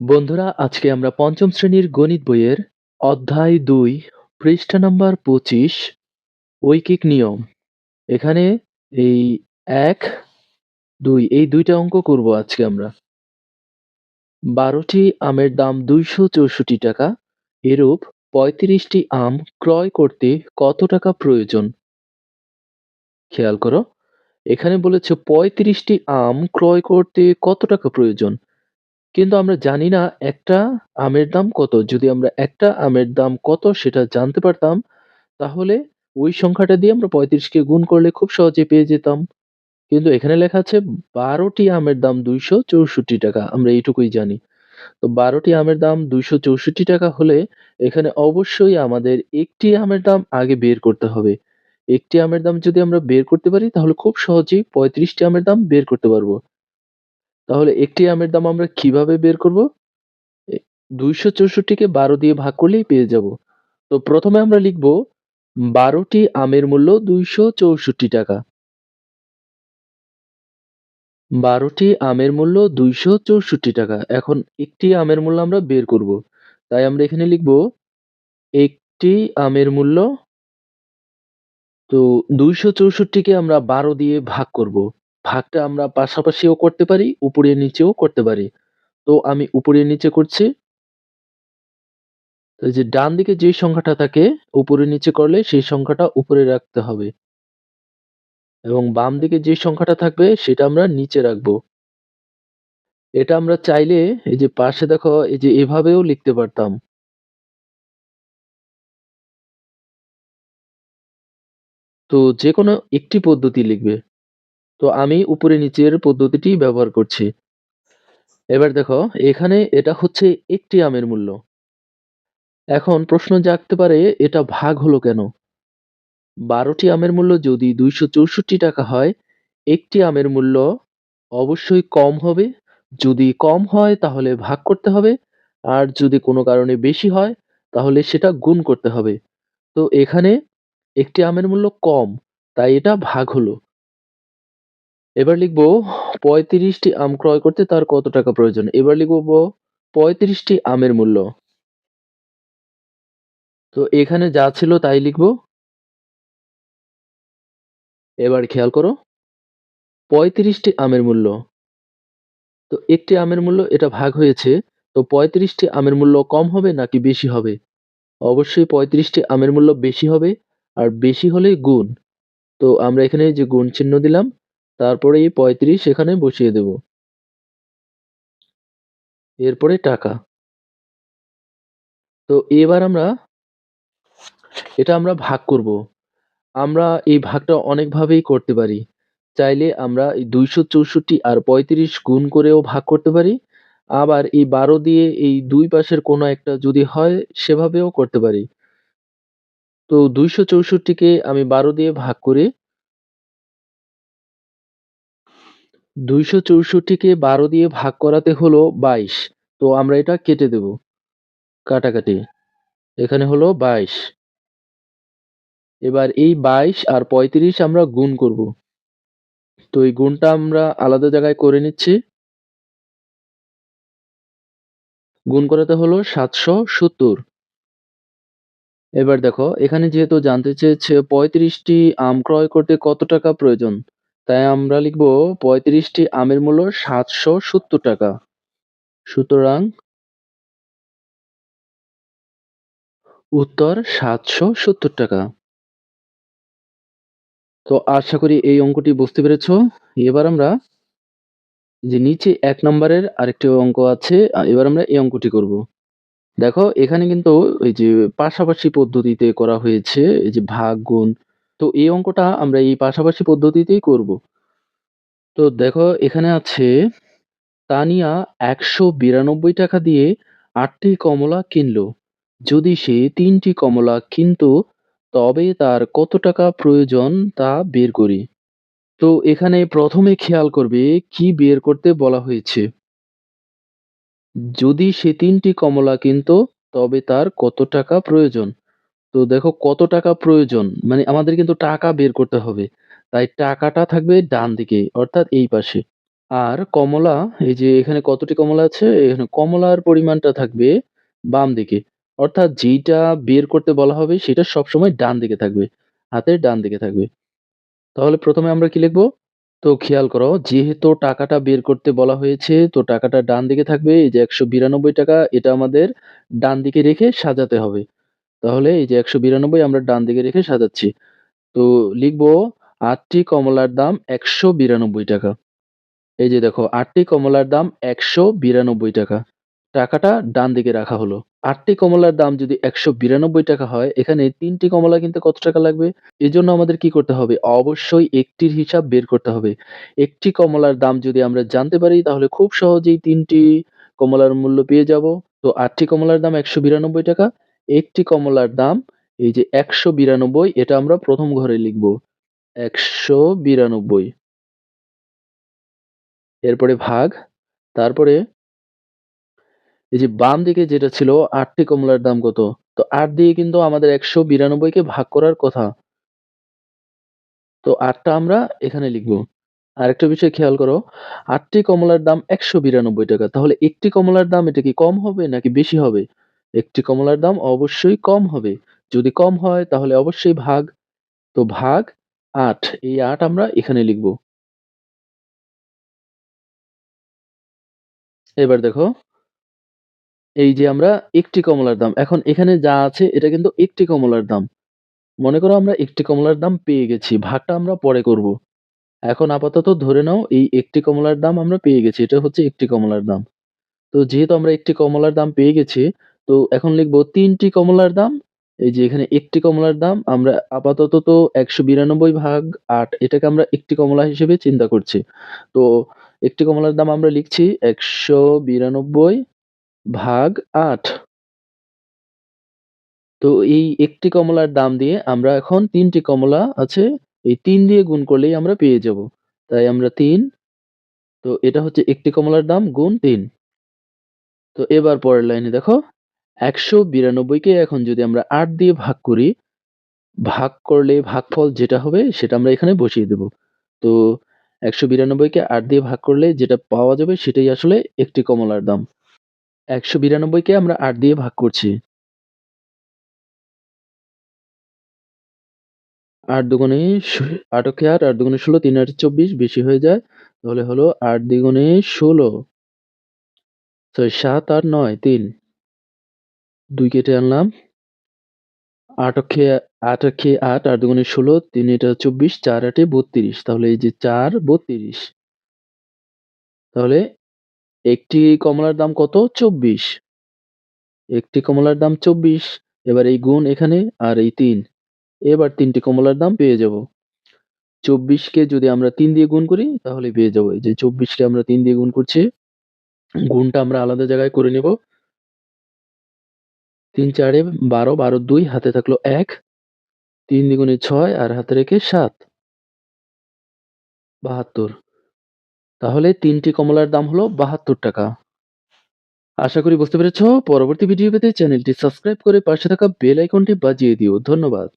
বন্ধুরা, আজকে আমরা পঞ্চম শ্রেণির গণিত বইয়ের অধ্যায় দুই, পৃষ্ঠা নাম্বার পঁচিশ, ঐকিক নিয়ম। এখানে এই এক, দুই, এই দুইটা অঙ্ক করব আজকে আমরা। বারোটি আমের দাম দুইশো চৌষট্টি টাকা, এরূপ পঁয়ত্রিশটি আম ক্রয় করতে কত টাকা প্রয়োজন? খেয়াল করো, এখানে বলেছে পঁয়ত্রিশটি আম ক্রয় করতে কত টাকা প্রয়োজন? কিন্তু আমরা জানি না একটা আমের দাম কত। যদি আমরা একটা আমের দাম কত সেটা জানতে পারতাম, তাহলে ওই সংখ্যাটা দিয়ে আমরা পঁয়ত্রিশকে গুণ করলে খুব সহজে পেয়ে যেতাম। কিন্তু এখানে লেখা আছে বারোটি আমের দাম দুইশো চৌষট্টি টাকা, আমরা এইটুকুই জানি। তো বারোটি আমের দাম দুইশো চৌষট্টি টাকা হলে এখানে অবশ্যই আমাদের একটি আমের দাম আগে বের করতে হবে। একটি আমের দাম যদি আমরা বের করতে পারি, তাহলে খুব সহজেই পঁয়ত্রিশটি আমের দাম বের করতে পারব। তাহলে একটি আমের দাম আমরা কীভাবে বের করব? দুইশো চৌষট্টিকে বারো দিয়ে ভাগ করলেই পেয়ে যাব। তো প্রথমে আমরা লিখব বারোটি আমের মূল্য দুইশো চৌষট্টি টাকা। বারোটি আমের মূল্য দুইশো চৌষট্টি টাকা। এখন একটি আমের মূল্য আমরা বের করব। তাই আমরা এখানে লিখব একটি আমের মূল্য তো দুইশো চৌষট্টিকে আমরা বারো দিয়ে ভাগ করব। ভাগটা আমরা পাশাপাশিও করতে পারি উপরে নিচেও করতে পারি। তো আমি উপরে নিচে করছি। তো যে ডান দিকে যে সংখ্যাটা থাকে উপরে নিচে করলে সেই সংখ্যাটা উপরে রাখতে হবে। এবং বাম দিকে যে সংখ্যাটা থাকবে, সেটা আমরা নিচে রাখব। এটা আমরা চাইলে এই যে পাশে দেখো, এই যে এভাবেও লিখতে পারতাম। তো যে কোনো একটি পদ্ধতি লিখবে। তো আমি উপরে নিচের পদ্ধতিটি ব্যবহার করছি। এবার দেখো, এখানে এটা হচ্ছে একটি আমের মূল্য। এখন প্রশ্ন জাগতে পারে, এটা ভাগ হলো কেন? বারোটি আমের মূল্য যদি দুইশো চৌষট্টি টাকা হয়, একটি আমের মূল্য অবশ্যই কম হবে। যদি কম হয়, তাহলে ভাগ করতে হবে। আর যদি কোনো কারণে বেশি হয়, তাহলে সেটা গুণ করতে হবে। তো এখানে একটি আমের মূল্য কম, তাই এটা ভাগ হলো। এবার লিখব পঁয়ত্রিশটি আম ক্রয় করতে তার কত টাকা প্রয়োজন? এবার লিখব পঁয়ত্রিশটি আমের মূল্য। তো এখানে যা ছিল তাই লিখব। এবার খেয়াল করো, পঁয়ত্রিশটি আমের মূল্য। তো একটি আমের মূল্য এটা ভাগ হয়েছে, তো পঁয়ত্রিশটি আমের মূল্য কম হবে নাকি বেশি হবে? অবশ্যই পঁয়ত্রিশটি আমের মূল্য বেশি হবে, আর বেশি হলেই গুণ। তো আমরা এখানে যে গুণ চিহ্ন দিলাম তারপরে এই পঁয়ত্রিশ এখানে বসিয়ে দেব। এরপরে টাকা। তো এবার আমরা এটা আমরা ভাগ করব। আমরা এই ভাগটা অনেকভাবেই করতে পারি। চাইলে আমরা এই দুইশো চৌষট্টি আর পঁয়ত্রিশ গুণ করেও ভাগ করতে পারি। আবার এই বারো দিয়ে এই দুই পাশের কোনো একটা যদি হয়, সেভাবেও করতে পারি। তো দুইশো চৌষট্টিকে আমি বারো দিয়ে ভাগ করে দুইশো চৌষট্টিকে বারো দিয়ে ভাগ করাতে হলো বাইশ। তো আমরা এটা কেটে দেব। কাটাকাটি। এখানে হলো বাইশ। এবার এই বাইশ আর পঁয়ত্রিশ আমরা গুণ করব। তো এই গুণটা আমরা আলাদা জায়গায় করে নিচ্ছি। গুণ করাতে হলো সাতশো সত্তর। এবার দেখো, এখানে যেহেতু জানতে চেয়েছে পঁয়ত্রিশটি আম ক্রয় করতে কত টাকা প্রয়োজন তাই আমরা লিখব পঁয়ত্রিশটি আমের মূল্য সাতশো সত্তর টাকা। সুতরাং উত্তর সাতশো সত্তর টাকা। তো আশা করি এই অঙ্কটি বুঝতে পেরেছ। এবার আমরা যে নিচে এক নম্বরের আরেকটি অঙ্ক আছে এবার আমরা এই অঙ্কটি করব। দেখো, এখানে কিন্তু এই যে পাশাপাশি পদ্ধতিতে করা হয়েছে, এই যে ভাগ, গুণ তো এই অঙ্কটা আমরা এই পাশাপাশি পদ্ধতিতেই করব। তো দেখো, এখানে আছে, তানিয়া একশো বিরানব্বই টাকা দিয়ে আটটি কমলা কিনলো। যদি সে তিনটি কমলা কিনতো, তবে তার কত টাকা প্রয়োজন তা বের করি। তো এখানে প্রথমে খেয়াল করবে, কি বের করতে বলা হয়েছে। যদি সে তিনটি কমলা কিনতো, তবে তার কত টাকা প্রয়োজন? তো দেখো কত টাকা প্রয়োজন মানে আমাদের কিন্তু টাকা বের করতে হবে তাই টাকাটা থাকবে ডান দিকে, অর্থাৎ এই পাশে আর কমলা, এই যে এখানে কতটি কমলা আছে? এখানে কমলার পরিমাণটা থাকবে বাম দিকে। অর্থাৎ যেইটা বের করতে বলা হবে সেটা সবসময় ডান দিকে থাকবে। হাতের ডান দিকে থাকবে। তাহলে প্রথমে আমরা কি লিখব? তো খেয়াল করো, যেহেতু টাকাটা বের করতে বলা হয়েছে, তো টাকাটা ডান দিকে থাকবে। এই যে ৳১৯২ এটা আমাদের ডান দিকে রেখে সাজাতে হবে। তাহলে এই যে ৳১৯২ আমরা ডান দিকে রেখে সাজাচ্ছি। তো লিখব আটটি কমলার দাম ৳১৯২ এই যে দেখো, আটটি কমলার দাম ৳১৯২ টাকাটা ডান দিকে রাখা হলো। আটটি কমলার দাম যদি ৳১৯২ হয়, এখানে তিনটি কমলা কিনতে কত টাকা লাগবে? এজন্য আমাদের কি করতে হবে? অবশ্যই একটির হিসাব বের করতে হবে। একটি কমলার দাম যদি আমরা জানতে পারি, তাহলে খুব সহজেই তিনটি কমলার মূল্য পেয়ে যাব। তো আটটি কমলার দাম ৳১৯২ একটি কমলার দাম এই যে ৳১৯২ এটা আমরা প্রথম ঘরে লিখব। ৳১৯২ এরপরে ভাগ, তারপরে এই যে বাম দিকে যেটা ছিল আটটি কমলার দাম কত? তো ৮ দিয়ে কিন্তু আমাদের ১৯২ কে ভাগ করার কথা। তো আটটা আমরা এখানে লিখব। আরেকটা বিষয় খেয়াল করো, আটটি কমলার দাম ৳১৯২ তাহলে একটি কমলার দাম এটা কি কম হবে নাকি বেশি হবে? একটি কমলার দাম অবশ্যই কম হবে। যদি কম হয় তাহলে অবশ্যই ভাগ। তো ভাগ আট এই আট আমরা এখানে লিখব। এবার দেখো এই যে আমরা একটি কমলার দাম। এখন এখানে যা আছে এটা কিন্তু একটি কমলার দাম। মনে করো আমরা একটি কমলার দাম পেয়ে গেছি। ভাগটা আমরা পরে করব। এখন আপাতত ধরে নাও এই একটি কমলার দাম আমরা পেয়ে গেছি। এটা হচ্ছে একটি কমলার দাম। তো যেহেতু আমরা একটি কমলার দাম পেয়ে গেছি, তো এখন লিখব তিনটি কমলার দাম। এই যে এখানে একটি কমলার দাম আমরা আপাতত তো ১৯২ ভাগ আট এটাকে আমরা একটি কমলা হিসেবে চিন্তা করছি। তো একটি কমলার দাম আমরা লিখছি ১৯২ ভাগ আট তো এই একটি কমলার দাম দিয়ে আমরা এখন তিনটি কমলা আছে, এই তিন দিয়ে গুণ করলেই আমরা পেয়ে যাব। তাই আমরা তিন তো এটা হচ্ছে একটি কমলার দাম গুণ তিন তো এবার পরের লাইনে দেখো ১৯২ বিরানব্বইকে এখন যদি আমরা আট দিয়ে ভাগ করি, ভাগ করলে ভাগফল যেটা হবে সেটা আমরা এখানে বসিয়ে দেব। তো একশো বিরানব্বইকে আট দিয়ে ভাগ করলে যেটা পাওয়া যাবে সেটাই আসলে একটি কমলার দাম। একশো বিরানব্বইকে আমরা আট দিয়ে ভাগ করছি। আট দুগুণে স ৮ অক্ষে ৮, ৮ দুগুণে ১৬, ৩ ৮ ২৪ বেশি হয়ে যায়। তাহলে হলো আট দ্বিগুণে ১৬ সরি সাত আর ৯ ৩ ২ কেটে আনলাম। ৮ অক্ষে আট অক্ষে ৮, ৮ দুগুণে ১৬, ৩ এটা ২৪, ৪ আটে ৩২ তাহলে এই যে ৪ ৩২ তাহলে একটি কমলার দাম কত? ২৪ একটি কমলার দাম ২৪ এবার এই গুণ এখানে আর এই তিন এবার তিনটি কমলার দাম পেয়ে যাব। ২৪ কে যদি আমরা তিন দিয়ে গুণ করি তাহলে পেয়ে যাব এই যে ২৪ কে আমরা তিন দিয়ে গুণ করছি। গুণটা আমরা আলাদা জায়গায় করে নেব। ৩ ৪ এ ১২, ১২ ২ হাতে থাকল ১ ৩ দ্বিগুণে ছয় আর হাতে রেখে ৭ ৭২ তাহলে তিনটি কমলার দাম হলো ৳৭২ আশা করি বুঝতে পেরেছ। পরবর্তী ভিডিও পেতে চ্যানেলটি সাবস্ক্রাইব করে পাশে থাকা বেল আইকনটি বাজিয়ে দিও। ধন্যবাদ।